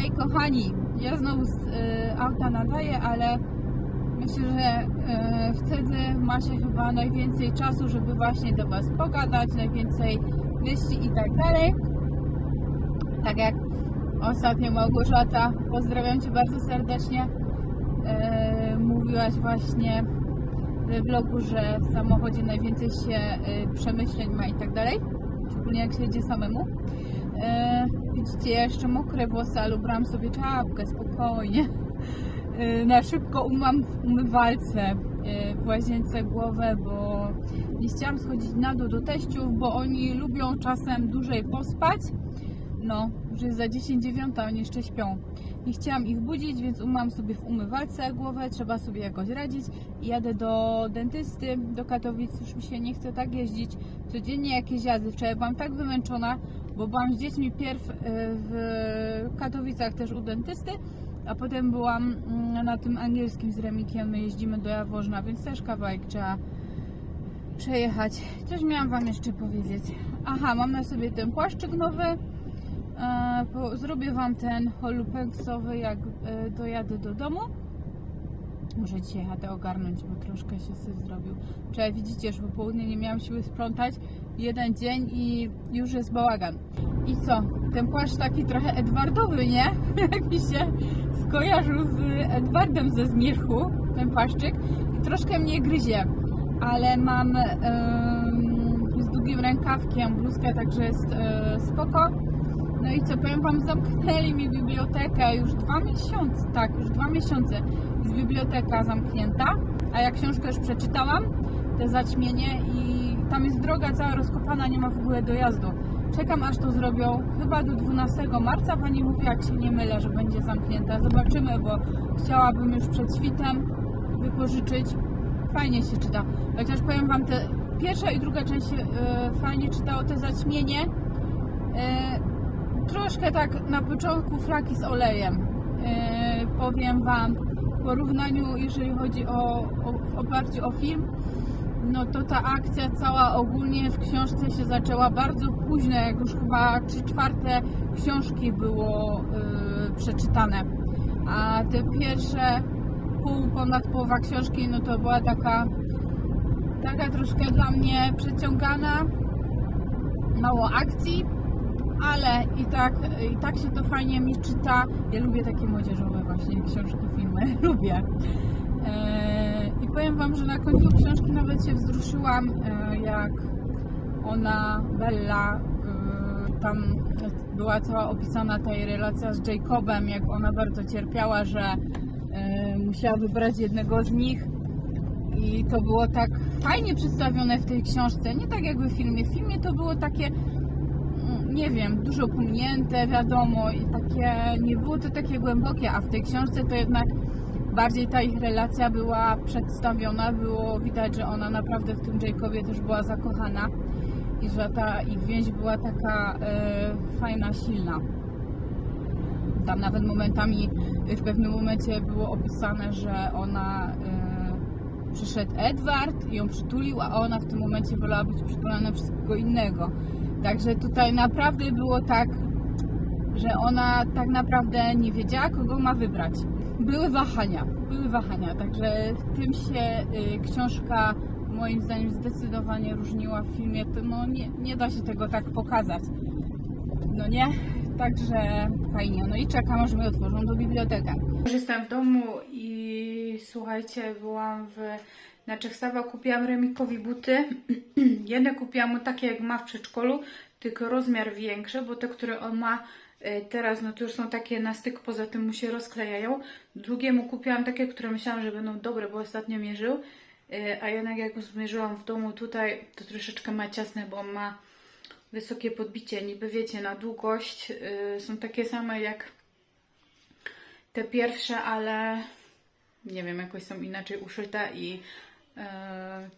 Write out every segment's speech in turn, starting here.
Hej kochani, ja znowu z y, auta nadaję, ale myślę, że y, wtedy ma się chyba najwięcej czasu, żeby właśnie do Was pogadać, najwięcej myśli i tak dalej. Tak jak ostatnio Małgorzata, pozdrawiam Cię bardzo serdecznie, y, mówiłaś właśnie w vlogu, że w samochodzie najwięcej się y, przemyśleń ma i tak dalej, szczególnie jak się jedzie samemu. E, widzicie, ja jeszcze mokre włosy, ale ubrałam sobie czapkę, spokojnie. E, na szybko umyłam w umywalce e, w łazience głowę, bo nie chciałam schodzić na dół do teściów, bo oni lubią czasem dłużej pospać. No, już jest za 10 9, oni jeszcze śpią. Nie chciałam ich budzić, więc umyłam sobie w umywalce głowę, trzeba sobie jakoś radzić. Jadę do dentysty, do Katowic, już mi się nie chce tak jeździć. Codziennie jakieś jazdy. Wczoraj byłam tak wymęczona, bo byłam z dziećmi pierw y, w Katowicach też u dentysty, a potem byłam mm, na tym angielskim z Remikiem, my jeździmy do Jaworzna, więc też kawałek trzeba przejechać. Coś miałam Wam jeszcze powiedzieć. Aha, mam na sobie ten płaszczyk nowy. Zrobię Wam ten holupeksowy, jak e, dojadę do domu. Muszę dzisiaj chatę ogarnąć, bo troszkę się syf zrobił. Wczoraj widzicie, że po południu nie miałam siły sprzątać. Jeden dzień i już jest bałagan. I co? Ten płaszcz taki trochę Edwardowy, nie? Jak mi się skojarzył z Edwardem ze zmierzchu, ten płaszczyk. Troszkę mnie gryzie, ale mam em, z długim rękawkiem bluzkę, także jest e, spoko. No i co, powiem Wam, zamknęli mi bibliotekę już dwa miesiące, tak, już dwa miesiące jest biblioteka zamknięta, a ja książkę już przeczytałam, te zaćmienie i tam jest droga cała rozkopana, nie ma w ogóle dojazdu. Czekam aż to zrobią, chyba do 12 marca, Pani mówi, jak się nie mylę, że będzie zamknięta. Zobaczymy, bo chciałabym już przed świtem wypożyczyć. Fajnie się czyta, chociaż powiem Wam, te pierwsza i druga część e, fajnie czytało, te zaćmienie. E, troszkę tak na początku flaki z olejem. Yy, powiem Wam, w porównaniu, jeżeli chodzi o, o w o film, no to ta akcja cała ogólnie w książce się zaczęła bardzo późno, jak już chyba trzy czwarte książki było yy, przeczytane. A te pierwsze pół, ponad połowa książki, no to była taka taka troszkę dla mnie przeciągana, mało akcji, ale i tak, i tak się to fajnie mi czyta. Ja lubię takie młodzieżowe właśnie książki, filmy, lubię. Eee, I powiem Wam, że na końcu książki nawet się wzruszyłam, e, jak ona, Bella, e, tam była cała opisana ta jej relacja z Jacobem, jak ona bardzo cierpiała, że e, musiała wybrać jednego z nich. I to było tak fajnie przedstawione w tej książce, nie tak jakby w filmie. W filmie to było takie nie wiem, dużo pominięte, wiadomo, i takie, nie było to takie głębokie, a w tej książce to jednak bardziej ta ich relacja była przedstawiona, było widać, że ona naprawdę w tym Jacobie też była zakochana i że ta ich więź była taka e, fajna, silna. Tam nawet momentami, w pewnym momencie było opisane, że ona e, przyszedł Edward i ją przytulił, a ona w tym momencie wolała być przytulana przez kogo innego. Także tutaj naprawdę było tak, że ona tak naprawdę nie wiedziała, kogo ma wybrać. Były wahania, były wahania, także w tym się y, książka moim zdaniem zdecydowanie różniła w filmie. No nie, nie da się tego tak pokazać. No nie? Także fajnie. No i czekam, aż mi otworzą do biblioteka. Już jestem w domu i słuchajcie, byłam w na Czechstawa kupiłam Remikowi buty. Jedne kupiłam mu takie jak ma w przedszkolu, tylko rozmiar większy, bo te, które on ma e, teraz, no to już są takie na styk, poza tym mu się rozklejają. Drugiemu kupiłam takie, które myślałam, że będą dobre, bo ostatnio mierzył. E, A jednak jak go zmierzyłam w domu tutaj, to troszeczkę ma ciasne, bo on ma wysokie podbicie. Niby wiecie, na długość e, są takie same jak te pierwsze, ale nie wiem, jakoś są inaczej uszyte i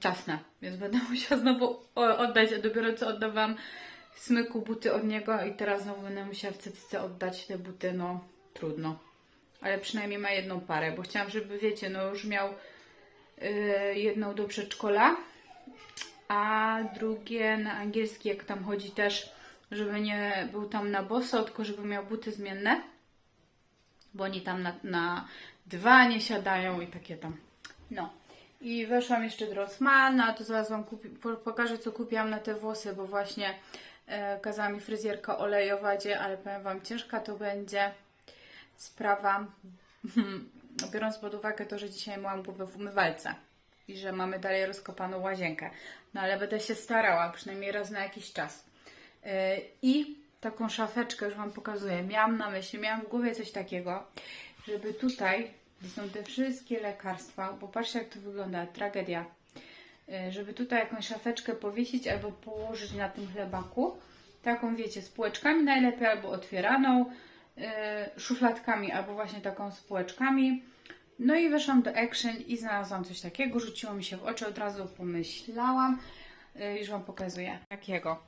ciasne, więc będę musiała znowu oddać, a dopiero co oddawałam smyku buty od niego i teraz znowu będę musiała w cycce oddać te buty, no trudno. Ale przynajmniej ma jedną parę, bo chciałam, żeby wiecie, no już miał e, jedną do przedszkola, a drugie na angielski, jak tam chodzi też, żeby nie był tam na boso, tylko żeby miał buty zmienne. bo oni tam na, na dywanie siadają i takie tam. No. I weszłam jeszcze do Rossmana, to zaraz Wam pokażę, co kupiłam na te włosy, bo właśnie e, kazała mi fryzjerka olejować je, ale powiem Wam, ciężka to będzie sprawa, biorąc pod uwagę to, że dzisiaj myłam głowę w umywalce i że mamy dalej rozkopaną łazienkę. No ale będę się starała, przynajmniej raz na jakiś czas. Yy, I taką szafeczkę już Wam pokazuję. Miałam na myśli, miałam w głowie coś takiego, żeby tutaj, gdzie są te wszystkie lekarstwa, popatrzcie jak to wygląda, tragedia. Yy, Żeby tutaj jakąś szafeczkę powiesić albo położyć na tym chlebaku. Taką wiecie, z półeczkami najlepiej, albo otwieraną, yy, szufladkami, albo właśnie taką z półeczkami. No i weszłam do Action i znalazłam coś takiego, rzuciło mi się w oczy, od razu pomyślałam, yy, już Wam pokazuję, jakiego.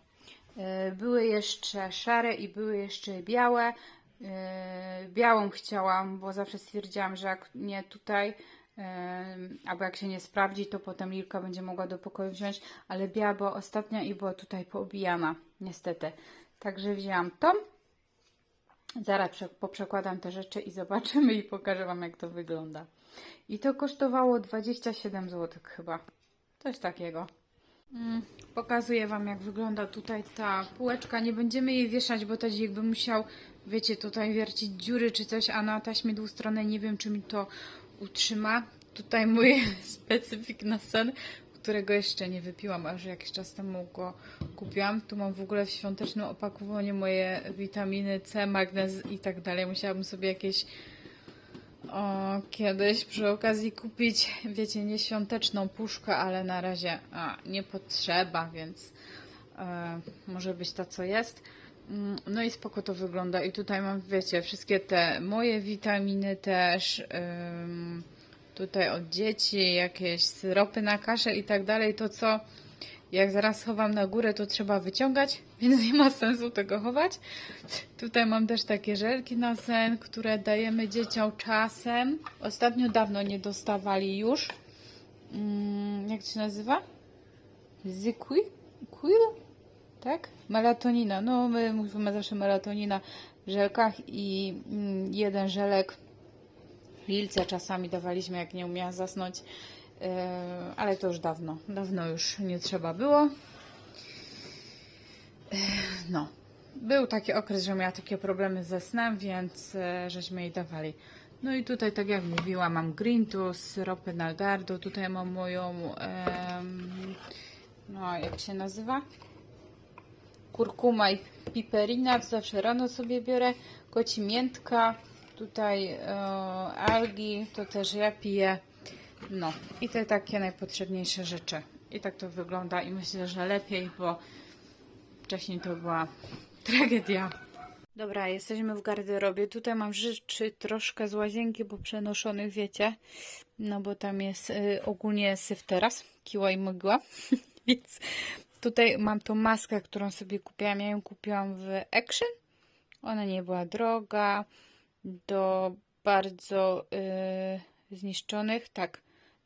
Yy, Były jeszcze szare i były jeszcze białe. Yy, Białą chciałam, bo zawsze stwierdziłam, że jak nie tutaj, yy, albo jak się nie sprawdzi, to potem Lilka będzie mogła do pokoju wziąć, ale biała była ostatnia i była tutaj poobijana, niestety. Także wzięłam tą. Zaraz prze- poprzekładam te rzeczy i zobaczymy i pokażę Wam, jak to wygląda. I to kosztowało 27 zł chyba. Coś takiego. Mm, pokazuję Wam, jak wygląda tutaj ta półeczka. Nie będziemy jej wieszać, bo też jakby musiał, wiecie, tutaj wiercić dziury czy coś, a na taśmie dwustronnej nie wiem, czy mi to utrzyma. Tutaj mój specyfik na sen, którego jeszcze nie wypiłam, a już jakiś czas temu go kupiłam. Tu mam w ogóle w świątecznym opakowaniu moje witaminy C, magnez i tak dalej. Musiałabym sobie jakieś o, kiedyś przy okazji kupić, wiecie, nie świąteczną puszkę, ale na razie a, nie potrzeba, więc e, może być ta, co jest. Mm, No i spoko to wygląda. I tutaj mam, wiecie, wszystkie te moje witaminy też. ym, tutaj od dzieci, jakieś syropy na kaszę i tak dalej. To co jak zaraz chowam na górę, to trzeba wyciągać, więc nie ma sensu tego chować. Tutaj mam też takie żelki na sen, które dajemy dzieciom czasem. Ostatnio dawno nie dostawali już. Mm, jak się nazywa? Zyquil? Tak? Melatonina. No, my mówimy zawsze melatonina w żelkach i mm, jeden żelek Lilce czasami dawaliśmy, jak nie umiała zasnąć. Yy, ale to już dawno, dawno już nie trzeba było. Yy, No, był taki okres, że miała takie problemy ze snem, więc e, żeśmy jej dawali. No i tutaj, tak jak mówiłam, mam Grintus, syropy na gardło. Tutaj mam moją, no jak się nazywa? Kurkuma i piperina, zawsze rano sobie biorę. Koci miętka, tutaj e, algi, to też ja piję. No i te takie najpotrzebniejsze rzeczy. I tak to wygląda i myślę, że lepiej, bo wcześniej to była tragedia. Dobra, jesteśmy w garderobie. Tutaj mam rzeczy troszkę z łazienki, bo przenoszonych, wiecie. No bo tam jest y, ogólnie syf teraz, kiła i mgła. Więc tutaj mam tą maskę, którą sobie kupiłam. Ja ją kupiłam w Action. Ona nie była droga. Do bardzo y, zniszczonych, tak,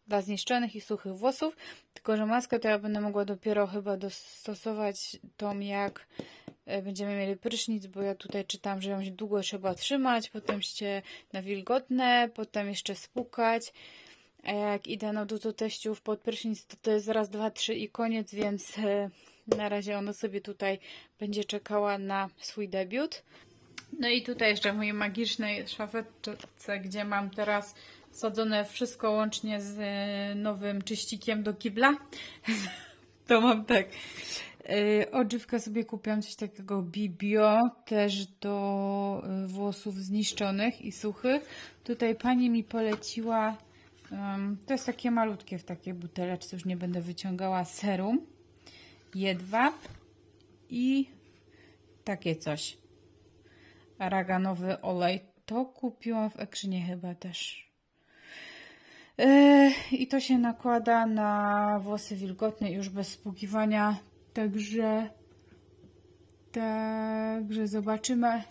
dla zniszczonych i suchych włosów. Tylko, że maskę to ja będę mogła dopiero chyba dostosować tą, jak e, będziemy mieli prysznic, bo ja tutaj czytam, że ją długo trzeba trzymać, potem się na wilgotne, potem jeszcze spłukać. A jak idę no, do, teściów pod prysznic, to to jest raz, dwa, trzy i koniec, więc e, na razie ona sobie tutaj będzie czekała na swój debiut. No i tutaj jeszcze w mojej magicznej szafeczce, gdzie mam teraz sadzone wszystko łącznie z e, nowym czyścikiem do kibla. To mam tak. E, Odżywkę sobie kupiłam coś takiego Bibio, też do włosów zniszczonych i suchych. Tutaj pani mi poleciła, to jest takie malutkie w takiej buteleczce, już nie będę wyciągała, serum, jedwab i takie coś araganowy olej. To kupiłam w Ekrzynie chyba też. I to się nakłada na włosy wilgotne już bez spłukiwania. Także także zobaczymy.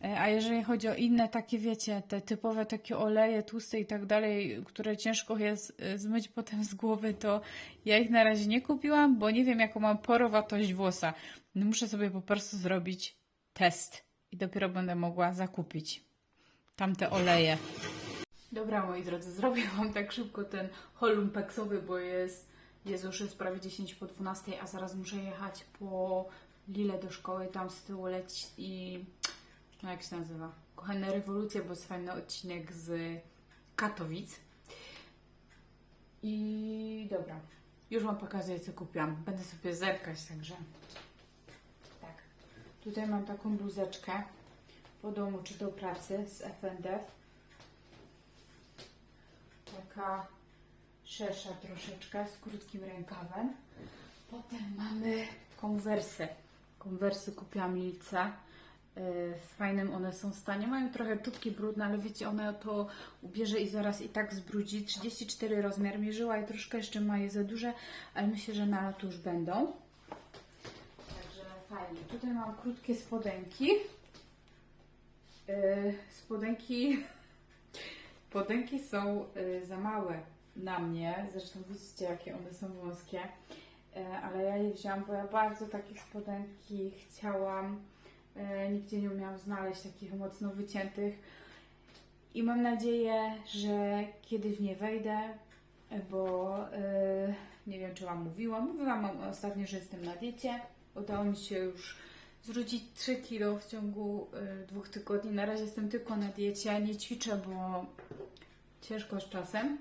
Yy, A jeżeli chodzi o inne takie, wiecie, te typowe takie oleje tłuste i tak dalej, które ciężko jest yy, zmyć potem z głowy, to ja ich na razie nie kupiłam, bo nie wiem jaką mam porowatość włosa. No muszę sobie po prostu zrobić test i dopiero będę mogła zakupić. tamte oleje. Dobra, moi drodzy, zrobię Wam tak szybko ten haul lumpeksowy, bo jest, jest już jest prawie 10 po 12, a zaraz muszę jechać po Lilę do szkoły, tam z tyłu leci i no jak się nazywa? Kochane rewolucja, bo jest fajny odcinek z Katowic. I dobra, już Wam pokazuję, co kupiłam. Będę sobie zerkać, także tak. Tutaj mam taką bluzeczkę po domu czy do pracy z FNDF. Taka szersza troszeczkę, z krótkim rękawem. Potem mamy konwersy. Konwersy kupiłam Lilce. Yy, W fajnym one są stanie. Mają trochę czubki brudne, ale wiecie, ona to ubierze i zaraz i tak zbrudzi. 34 rozmiar mierzyła i troszkę jeszcze ma je za duże, ale myślę, że na lato już będą. Także fajnie. Tutaj mam krótkie spodenki. Yy, spodenki Spodenki są y, za małe na mnie, zresztą widzicie jakie one są wąskie, E, ale ja je wzięłam, bo ja bardzo takich spodenki chciałam. E, Nigdzie nie umiałam znaleźć takich mocno wyciętych i mam nadzieję, że kiedyś w nie wejdę, bo e, nie wiem czy Wam mówiłam, mówiłam ostatnio, że jestem na diecie. Udało mi się już zrzucić 3 kilo w ciągu e, dwóch tygodni. Na razie jestem tylko na diecie, nie ćwiczę, bo ciężko z czasem.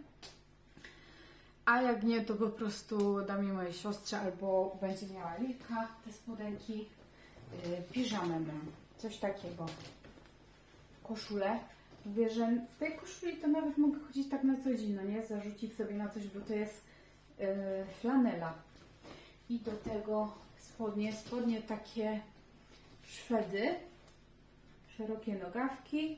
A jak nie, to po prostu dam je mojej siostrze albo będzie miała Lilka te spodenki. Yy, piżamę mam, coś takiego. Koszulę. Mówię, że w tej koszuli to nawet mogę chodzić tak na co dzień, no nie? Zarzucić sobie na coś, bo to jest yy, flanela. I do tego spodnie, spodnie takie szwedy, szerokie nogawki.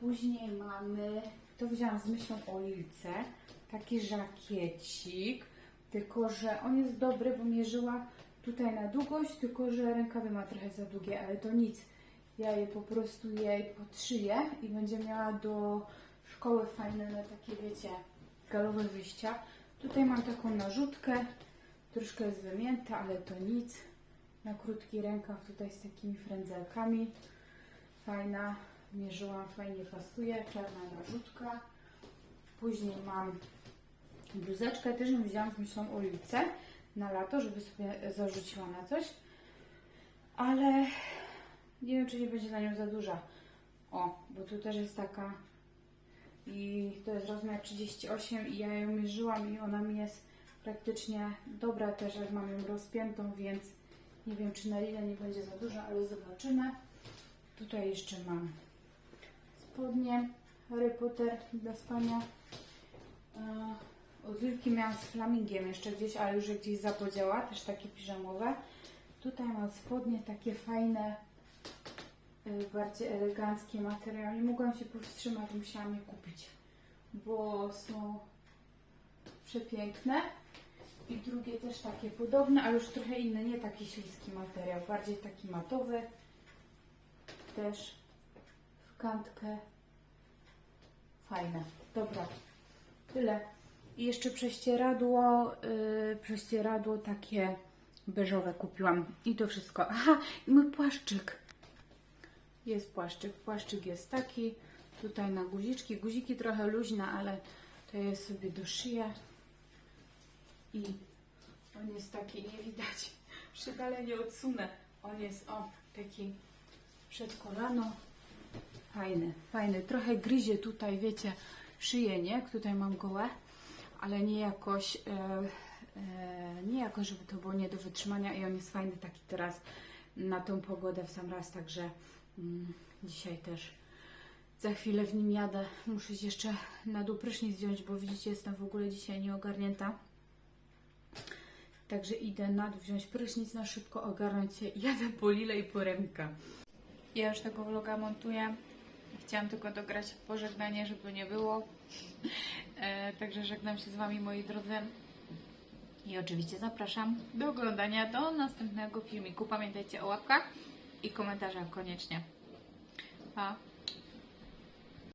Później mamy, to wzięłam z myślą o Lilce, taki żakiecik, tylko że on jest dobry, bo mierzyła tutaj na długość, tylko że rękawy ma trochę za długie, ale to nic. Ja je po prostu jej podszyję i będzie miała do szkoły fajne na takie, wiecie, galowe wyjścia. Tutaj mam taką narzutkę, troszkę jest wymięta, ale to nic. Na krótki rękaw tutaj z takimi frędzelkami. Fajna, mierzyłam, fajnie pasuje, czarna narzutka. Później mam bluzeczkę, też ją wzięłam z myślą o Lilce na lato, żeby sobie zarzuciła na coś. Ale nie wiem, czy nie będzie na nią za duża. O, bo tu też jest taka i to jest rozmiar 38 i ja ją mierzyłam i ona mi jest praktycznie dobra też, jak mam ją rozpiętą, więc nie wiem, czy na ile nie będzie za duża, ale zobaczymy. Tutaj jeszcze mam spodnie Harry Potter do spania. Wilki miałam z flamingiem jeszcze gdzieś, ale już gdzieś zapodziała, też takie piżamowe. Tutaj mam spodnie takie fajne, y, bardziej eleganckie materiał. Nie mogłam się powstrzymać, musiałam je kupić, bo są przepiękne. I drugie też takie podobne, ale już trochę inne, nie taki śliski materiał, bardziej taki matowy. Też w kantkę. Fajne. Dobra, tyle. I jeszcze prześcieradło, yy, prześcieradło takie beżowe kupiłam. I to wszystko. Aha, i mój płaszczyk. Jest płaszczyk. Płaszczyk jest taki. Tutaj na guziczki. Guziki trochę luźne, ale to jest sobie do szyję. I on jest taki, nie widać. Jeszcze dalej nie odsunę. On jest, o, taki przed kolano. Fajny, fajny. Trochę gryzie tutaj, wiecie, szyję, nie? Tutaj mam gołe, ale nie jakoś, e, e, nie jakoś, żeby to było nie do wytrzymania i on jest fajny taki teraz na tą pogodę w sam raz, także mm, dzisiaj też za chwilę w nim jadę. Muszę się jeszcze na dół prysznic wziąć, bo widzicie, jestem w ogóle dzisiaj nieogarnięta. Także idę na dół wziąć prysznic na szybko, ogarnąć się jadę po Lilę i po Remka. Ja już tego vloga montuję. Chciałam tylko dograć pożegnanie, żeby nie było. E, także żegnam się z Wami, moi drodzy. I oczywiście zapraszam do oglądania do następnego filmiku. Pamiętajcie o łapkach i komentarzach koniecznie. Pa!